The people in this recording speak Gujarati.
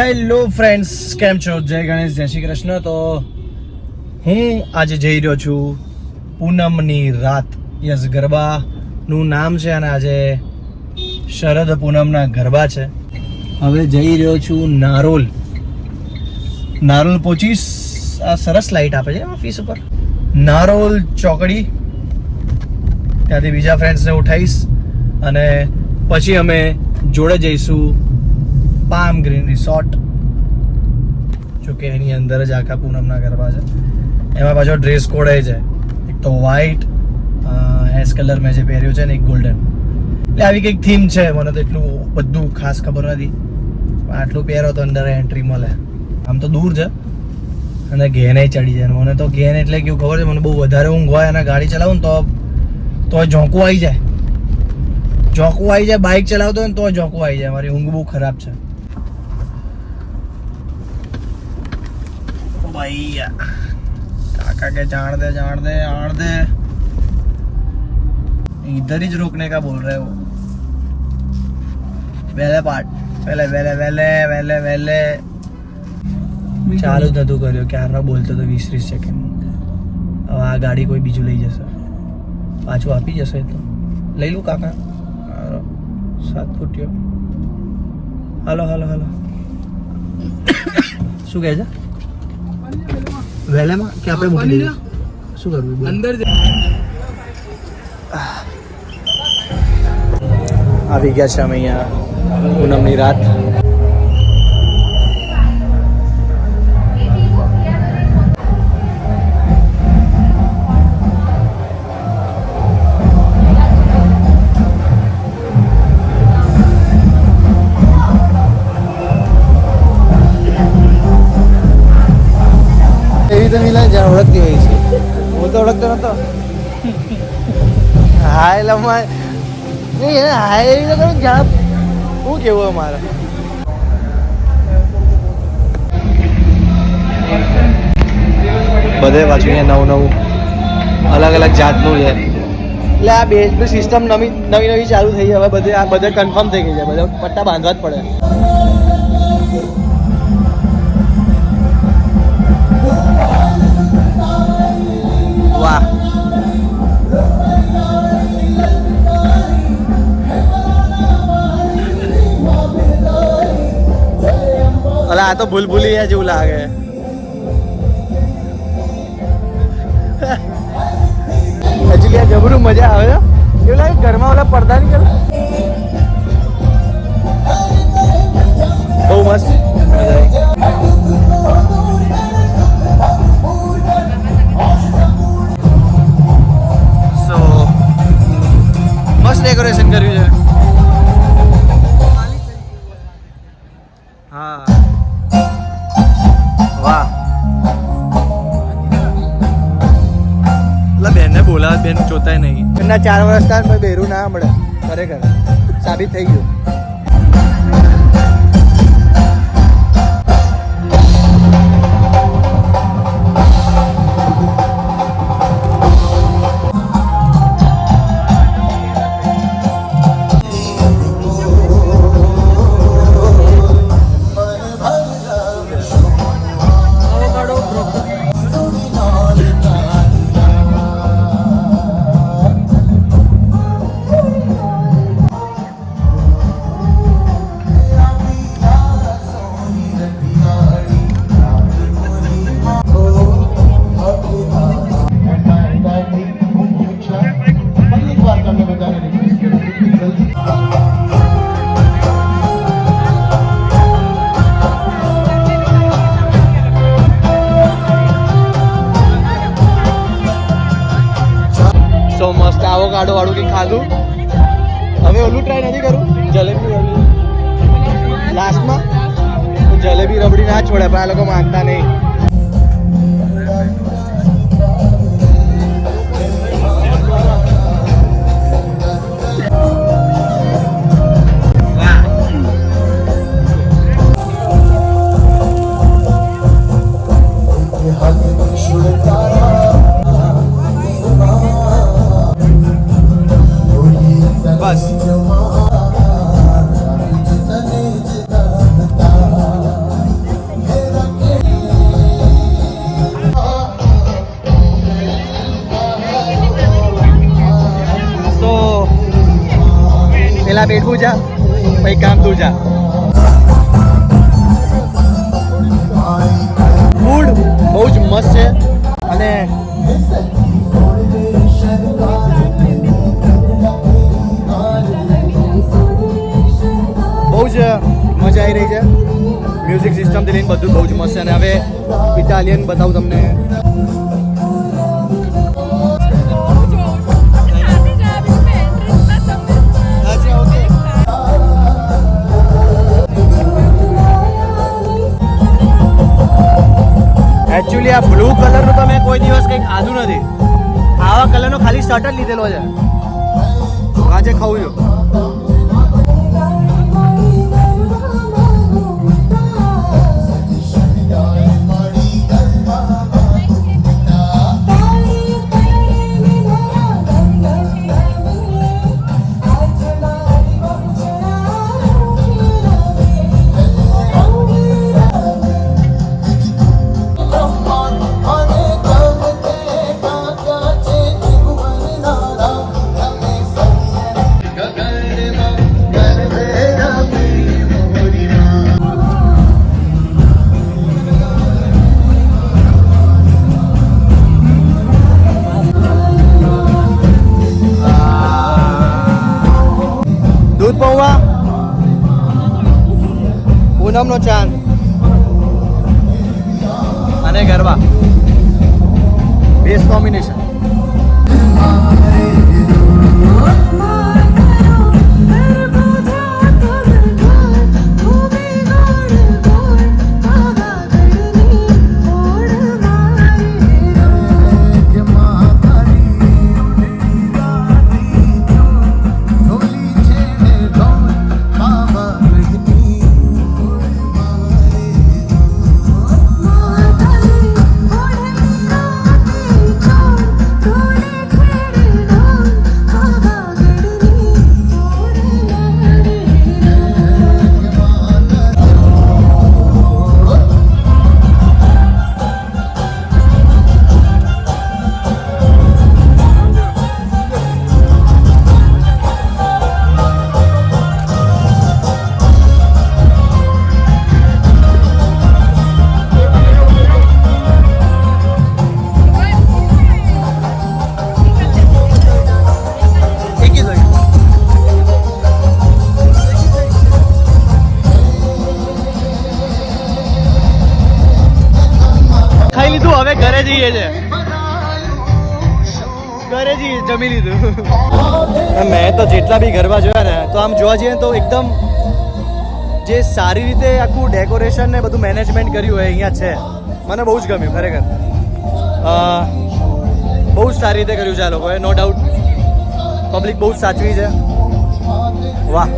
હેલો ફ્રેન્ડ્સ કેમ છો? જય ગણેશ, જય શ્રી કૃષ્ણ. તો હું આજે જઈ રહ્યો છું પૂનમની રાત યસ, ગરબાનું નામ છે અને આજે શરદ પૂનમના ગરબા છે. હવે જઈ રહ્યો છું નારોલ. નારોલ પહોંચીશ. આ સરસ લાઇટ આપે છે ઓફિસ ઉપર. નારોલ ચોકડી. ત્યાંથી બીજા ફ્રેન્ડ્સને ઉઠાવીશ અને પછી અમે જોડે જઈશું પામ ગ્રીન રિસોર્ટ, જો કે એની અંદર જ આખા પૂનમના ગરબા છે. એમાં પાછો ડ્રેસ કોડ છે. એક તો વ્હાઈટ એસ કલર મેં જે પહેર્યું છે ને એક ગોલ્ડન એટલે આવી કંઈક થીમ છે, મને તો એટલું બધું ખાસ ખબર નથી. આટલું પહેરો તો અંદર એન્ટ્રી મળે. આમ તો દૂર છે. અને ઘેને ચડી જાય. મને તો ઘેન એટલે કેવું ખબર છે? મને બહુ વધારે ઊંઘ હોય અને ગાડી ચલાવું ને તો તો ઝોંકું આવી જાય. ઝોંકું આવી જાય બાઇક ચલાવતો હોય ને તો ઝોંકું આવી જાય. મારી ઊંઘ બહુ ખરાબ છે. ओ भाई काका के जान दे जान दे जान दे इधर ही रोकने का बोल रहे वो पहले पार्ट पहले पहले पहले पहले पहले ચાલુ જ નતું કર્યો ક્યારનો બોલતો તો વીસ ત્રીસ સેકન્ડ હવે આ ગાડી કોઈ બીજું લઈ જશે પાછું આપી જશે તો લઈ લઉં કાકા હારો. સાત ફૂટ્યો હાલો હાલો હાલો શું કહે છે વહેલામાં કે આપણે મૂકી દઈએ? શું કરવું. અંદર આવી ગયા છે અમે અહીંયા પૂનમની રાત. એવી રીતે જાણ ઓળખતી હોય છે. હું તો ઓળખતો નતો. હા એટલે અમારે નહીં એને હા એવી રીતે કરું શું કેવું અમારે? બધે પાછું અહીંયા નવું નવું. અલગ અલગ જાતનું છે. એટલે આ બે સિસ્ટમ નવી નવી નવી ચાલુ થઈ હવે બધે આ બધે કન્ફર્મ થઈ ગઈ છે. બધા પટ્ટા બાંધવા જ પડે. વાહ અલા, આ તો ભૂલભૂલી જેવું લાગે. એકચ્યુઅલી આ જબરું મજા આવે છે. એવું લાગે ઘરમાં ઓલા પડદા નહીં કરે? બેન જોતાય નહીં. એમના ચાર વર્ષ થાય બેરું ના મળે. ખરેખર. સાબિત થઈ ગયું. સો મસ્ત આવો ગાડો વાળું કંઈક ખાધું? હવે ઓલું ટ્રાય નથી કરું જલેબી રબડી લાસ્ટમાં જલેબી રબડી ના છોડે પણ આ લોકો માનતા નહીં. પહેલા બેઠું જા, પછી કામ તું જા. ફૂડ બહુ જ મસ્ત છે. અને બહુ જ મજા આવી રહી છે. મ્યુઝિક સિસ્ટમથી લઈને બધું બહુ જ મસ્ત છે. અને હવે ઇટાલિયન બતાવું તમને. એકચ્યુઅલી આ બ્લુ કલરનું તો મેં કોઈ દિવસ કંઈ ખાધું નથી. આવા કલરનો ખાલી શર્ટ જ લીધેલો છે. આજે ખાવું છું. પૌવા પૂનમનો ચાંદ અને ગરબા. બેસ્ટ કોમ્બિનેશન જમી લીધું મેં તો જેટલા બી ગરબા જોયા ને, તો આમ જોવા જઈએ તો એકદમ જે સારી રીતે આખું ડેકોરેશન ને બધું મેનેજમેન્ટ કર્યું હોય, અહીંયા છે. મને બહુ જ ગમ્યું, ખરેખર. બહુ જ સારી રીતે કર્યું છે આ લોકોએ નો ડાઉટ પબ્લિક બહુ જ સાચવી છે. વાહ.